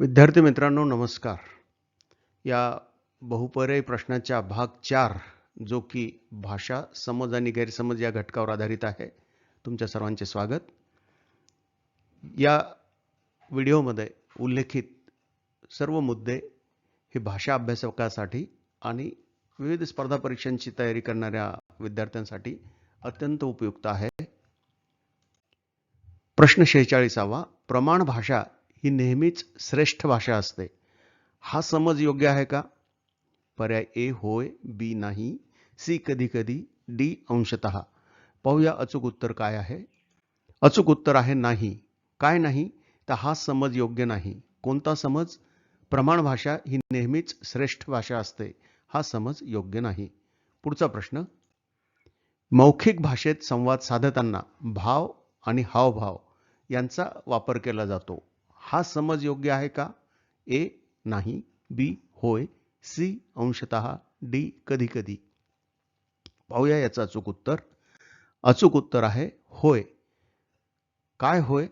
विद्यार्थी मित्रांनो नमस्कार. या बहुपर्यायी प्रश्नाच्या भाग चार जो की भाषा समज आणि गैरसमज या घटकावर आधारित आहे तुमच्या सर्वांचे स्वागत. या व्हिडिओमध्ये उल्लेखित सर्व मुद्दे हे भाषा अभ्यासकासाठी आणि विविध स्पर्धा परीक्षांची तयारी करणाऱ्या विद्यार्थ्यांसाठी अत्यंत उपयुक्त आहे. प्रश्न शेहेचाळीसावा प्रमाण भाषा ही नेहमीच श्रेष्ठ भाषा असते. हा समज योग्य आहे का? पर्याय ए होय बी नाही सी कधी कधी डी अंशतः. पाहूया अचूक उत्तर काय आहे. अचूक उत्तर आहे नाही. काय नाही? तर हा समज योग्य नाही. कोणता समज? प्रमाण भाषा ही नेहमीच श्रेष्ठ भाषा असते. हा समज योग्य नाही. पुढचा प्रश्न. मौखिक भाषेत संवाद साधताना भाव आणि हावभाव यांचा वापर केला जातो. हा समज योग्य आहे का? ए नाही. बी होय. सी अंशतः डी कधी कधी पाहूया याचं अचूक उत्तर. अचूक उत्तर आहे होय. काय होय?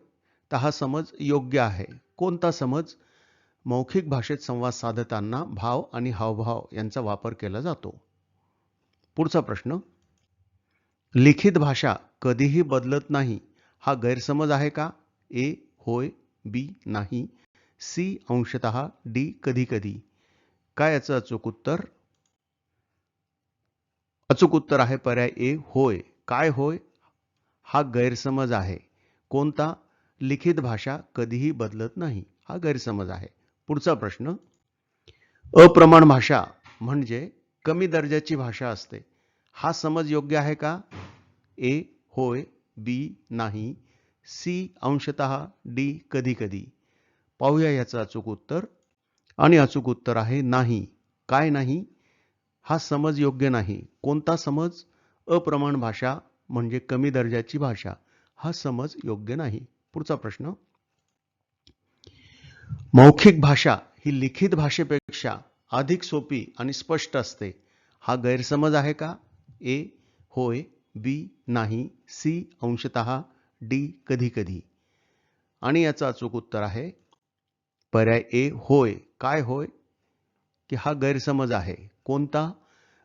तर हा समज योग्य आहे. कोणता समज? मौखिक भाषेत संवाद साधताना भाव आणि हावभाव यांचा वापर केला जातो. पुढचा प्रश्न. लिखित भाषा कधीही बदलत नाही. हा गैरसमज आहे का? ए होय. बी नाही सी अंशतः डी कधी कधी काय याचं अचूक उत्तर? अचूक उत्तर आहे पर्याय ए होय. काय होय? हा गैरसमज आहे. कोणता? लिखित भाषा कधीही बदलत नाही. हा गैरसमज आहे. पुढचा प्रश्न. अप्रमाण भाषा म्हणजे कमी दर्जाची भाषा असते. हा समज योग्य आहे का? ए होय. बी नाही. सी अंशतः डी कधी कधी. पाहूया याचं अचूक उत्तर. आणि अचूक उत्तर आहे नाही. काय नाही? हा समज योग्य नाही. कोणता समज? अप्रमाण भाषा म्हणजे कमी दर्जाची भाषा. हा समज योग्य नाही. पुढचा प्रश्न. मौखिक भाषा ही लिखित भाषेपेक्षा अधिक सोपी आणि स्पष्ट असते. हा गैरसमज आहे का? ए होय. बी नाही. सी अंशतः डी कधी कधी. आणि याचं अचूक उत्तर आहे पर्याय ए होय. काय होय? की हा गैरसमज आहे. कोणता?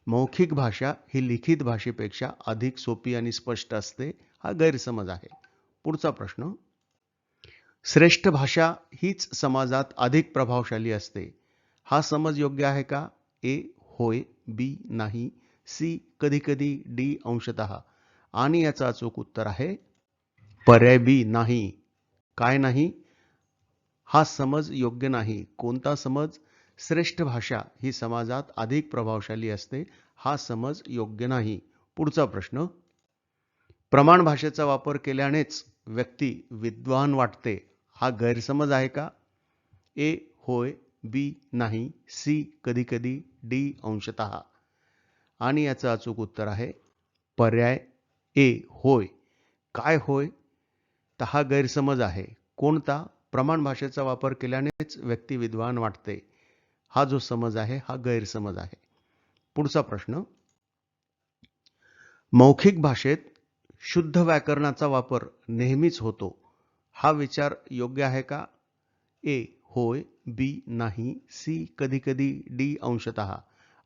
मौखिक भाषा ही लिखित भाषेपेक्षा अधिक सोपी आणि स्पष्ट असते. हा गैरसमज आहे. पुढचा प्रश्न. श्रेष्ठ भाषा हीच समाजात अधिक प्रभावशाली असते. हा समज योग्य आहे का? ए होय बी नाही सी कधी कधी डी अंशतः. आणि याचं अचूक उत्तर आहे पर्याय बी नाही. काय नाही? हा समज योग्य नाही. कोणता समज? श्रेष्ठ भाषा ही समाजात अधिक प्रभावशाली असते. हा समज योग्य नाही. पुढचा प्रश्न. प्रमाण भाषेचा वापर केल्यानेच व्यक्ती विद्वान वाटते. हा गैरसमज आहे का? ए होय. बी नाही. सी कधी कधी. डी अंशतः. आणि याचं अचूक उत्तर आहे पर्याय ए होय. काय होय? तर हा गैरसमज आहे. कोणता? प्रमाण भाषेचा वापर केल्यानेच व्यक्ती विद्वान वाटते. हा जो समज आहे हा गैरसमज आहे. पुढचा प्रश्न. मौखिक भाषेत शुद्ध व्याकरणाचा वापर नेहमीच होतो. हा विचार योग्य आहे का? ए. होय. बी. नाही. सी. कधी कधी डी. अंशतः.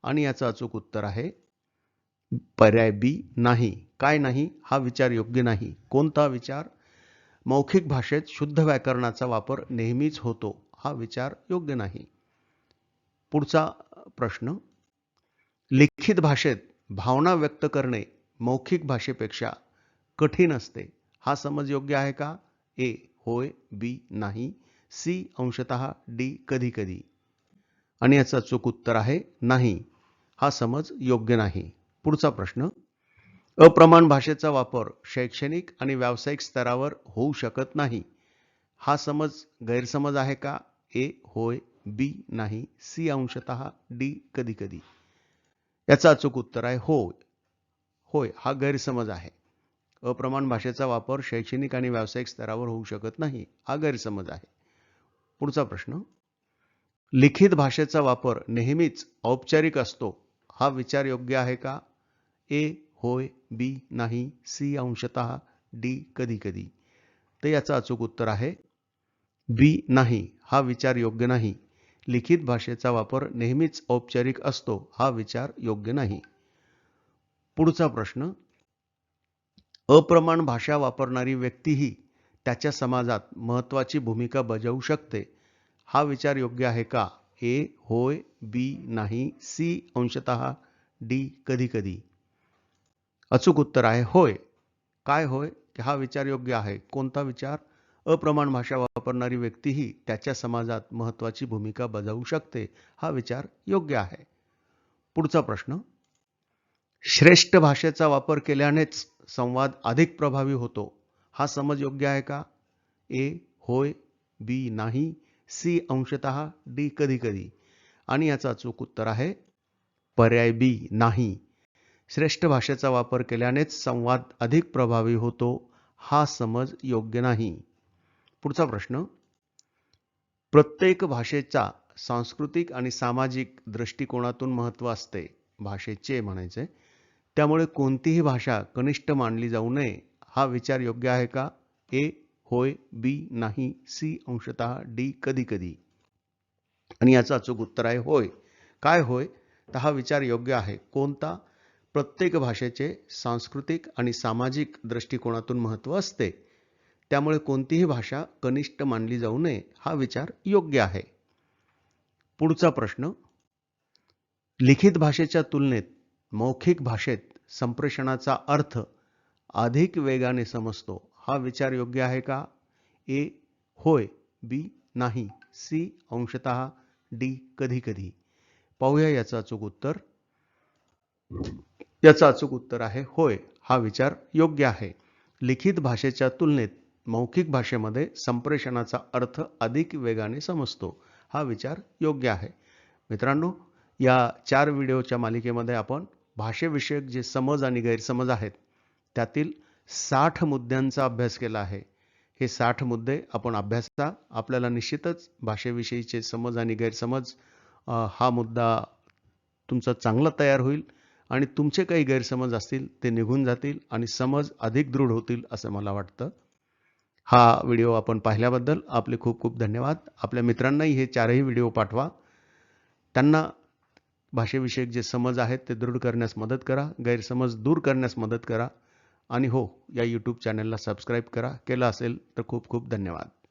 आणि याचं अचूक उत्तर आहे. पर्याय बी. नाही. काय नाही? हा विचार योग्य नाही. कोणता विचार? मौखिक भाषेत शुद्ध व्याकरणाचा वापर नेहमीच होतो हा विचार योग्य नाही. पुढचा प्रश्न लिखित भाषेत भावना व्यक्त करणे मौखिक भाषेपेक्षा कठीण असते हा समज योग्य आहे का? ए होय बी नाही सी अंशतः डी कधी कधी आणि याचं चूक उत्तर आहे नाही हा समज योग्य नाही. पुढचा प्रश्न अप्रमाण भाषेचा वापर शैक्षणिक आणि व्यावसायिक स्तरावर होऊ शकत नाही. हा समज गैरसमज आहे का? ए होय. बी नाही. सी अंशतः डी कधी कधी याचं अचूक उत्तर आहे होय होय हा गैरसमज आहे. अप्रमाण भाषेचा वापर शैक्षणिक आणि व्यावसायिक स्तरावर होऊ शकत नाही. हा गैरसमज आहे. पुढचा प्रश्न. लिखित भाषेचा वापर नेहमीच औपचारिक असतो. हा विचार योग्य आहे का? ए होय बी नाही सी अंशतः डी कधी कधी. तर याचं अचूक उत्तर आहे बी नाही हा विचार योग्य नाही. लिखित भाषेचा वापर नेहमीच औपचारिक असतो हा विचार योग्य नाही. पुढचा प्रश्न अप्रमाण भाषा वापरणारी व्यक्तीही त्याच्या समाजात महत्वाची भूमिका बजावू शकते. हा विचार योग्य आहे का? ए होय बी नाही सी अंशतः डी कधी कधी. अचूक उत्तर आहे. होय. काय होय? की हा विचार योग्य आहे. कोणता विचार? अप्रमाण भाषा वापरणारी व्यक्तीही त्याच्या समाजात महत्वाची भूमिका बजावू शकते. हा विचार योग्य आहे. पुढचा प्रश्न. श्रेष्ठ भाषेचा वापर केल्यानेच संवाद अधिक प्रभावी होतो. हा समज योग्य आहे का? ए होय. बी नाही. सी अंशतः. डी कधी कधी. आणि याचा अचूक उत्तर आहे. पर्याय बी नाही. श्रेष्ठ भाषेचा वापर केल्यानेच संवाद अधिक प्रभावी होतो हा समज योग्य नाही. पुढचा प्रश्न. प्रत्येक भाषेचा सांस्कृतिक आणि सामाजिक दृष्टिकोनातून महत्त्व असते भाषेचे म्हणायचे. त्यामुळे कोणतीही भाषा कनिष्ठ मानली जाऊ नये हा विचार योग्य आहे का? ए होय बी नाही सी अंशतः डी कधी कधी आणि याचं अचूक उत्तर आहे होय. काय होय? तर हा विचार योग्य आहे. कोणता? प्रत्येक भाषेचे सांस्कृतिक आणि सामाजिक दृष्टिकोनातून महत्त्व असते. त्यामुळे कोणतीही भाषा कनिष्ठ मानली जाऊ नये हा विचार योग्य आहे. पुढचा प्रश्न लिखित भाषेच्या तुलनेत मौखिक भाषेत संप्रेषणाचा अर्थ अधिक वेगाने समजतो हा विचार योग्य आहे का? ए होय बी नाही सी अंशतः डी कधी कधी पाहूया याचं अचूक उत्तर. याचं अचूक उत्तर आहे होय हा विचार योग्य आहे. लिखित भाषेच्या तुलनेत मौखिक भाषेमध्ये संप्रेषणाचा अर्थ अधिक वेगाने समजतो हा विचार योग्य आहे. मित्रांनो या चार व्हिडिओच्या मालिकेमध्ये आपण भाषेविषयक जे समज आणि गैरसमज आहेत त्यातील साठ मुद्द्यांचा अभ्यास केला आहे. हे साठ मुद्दे आपण अभ्यासता आपल्याला निश्चितच भाषेविषयीचे समज आणि गैरसमज हा मुद्दा तुमचा चांगला तयार होईल. आणि तुमचे काही गैरसमज असतील ते निघून जातील आणि समज अधिक दृढ होतील असं मला वाटतं. हा व्हिडिओ आपण पाहिल्याबद्दल आपले खूप खूप धन्यवाद. आपल्या मित्रांनाही हे चारही व्हिडिओ पाठवा. त्यांना भाषेविषयक जे समज आहेत ते दृढ करण्यास मदत करा गैरसमज दूर करण्यास मदत करा. आणि हो या यूट्यूब चॅनलला सबस्क्राईब करा. केलं असेल तर खूप खूप धन्यवाद.